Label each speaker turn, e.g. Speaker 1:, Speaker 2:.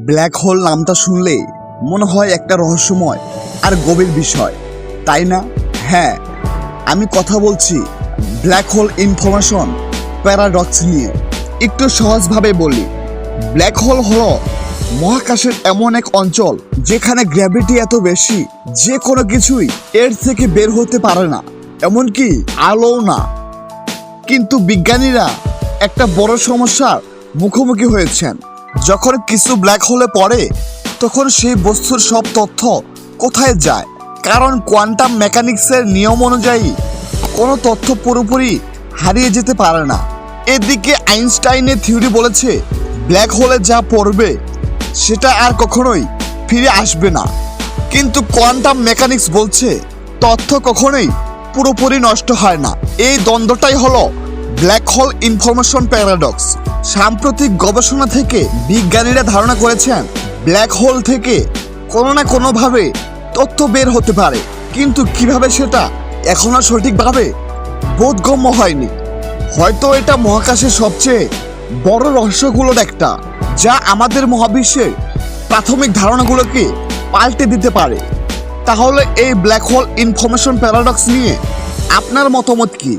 Speaker 1: Black hole নামটা শুনলে মনে হয় একটা রহস্যময় আর গভীর বিষয়। তাই না? হ্যাঁ আমি কথা বলছি ব্ল্যাক হোল ইনফরমেশন প্যারাডক্স নিয়ে। একটু সহজভাবে বলি ব্ল্যাক হোল হলো মহাকাশের এমন এক অঞ্চল যেখানে গ্র্যাভিটি এত বেশি যে কোনো কিছুই এর থেকে বের হতে পারে না, এমনকি আলোও না। কিন্তু বিজ্ঞানীরা একটা বড় সমস্যার মুখোমুখি হয়েছেন। যখন কিছু ব্ল্যাক হোলে পড়ে, তখন সেই বস্তুর সব তথ্য কোথায় যায়? কারণ কোয়ান্টাম মেকানিক্সের নিয়ম অনুযায়ী, কোনো তথ্য পুরোপুরি হারিয়ে যেতে পারে না। এদিকে আইনস্টাইনের থিওরি বলেছে ব্ল্যাক হোলে যা পড়বে, সেটা আর কখনোই ফিরে আসবে না। কিন্তু কোয়ান্টাম মেকানিক্স বলছে, তথ্য কখনোই পুরোপুরি নষ্ট হয় না। এই দ্বন্দ্বটাই হলো ব্ল্যাক হোল ইনফরমেশন প্যারাডক্স সাম্প্রতিক গবেষণা থেকে বিজ্ঞানীরা ধারণা করেছেন ব্ল্যাক হোল থেকে কোনো না কোনোভাবে তথ্য বের হতে পারে। কিন্তু কীভাবে সেটা এখনও সঠিকভাবে বোধগম্য হয়নি? হয়তো এটা মহাকাশের সবচেয়ে বড় রহস্যগুলোর একটা, যা আমাদের মহাবিশ্বের প্রাথমিক ধারণাগুলোকে পাল্টে দিতে পারে। তাহলে এই ব্ল্যাক হোল ইনফরমেশন প্যারাডক্স নিয়ে আপনার মতামত কি?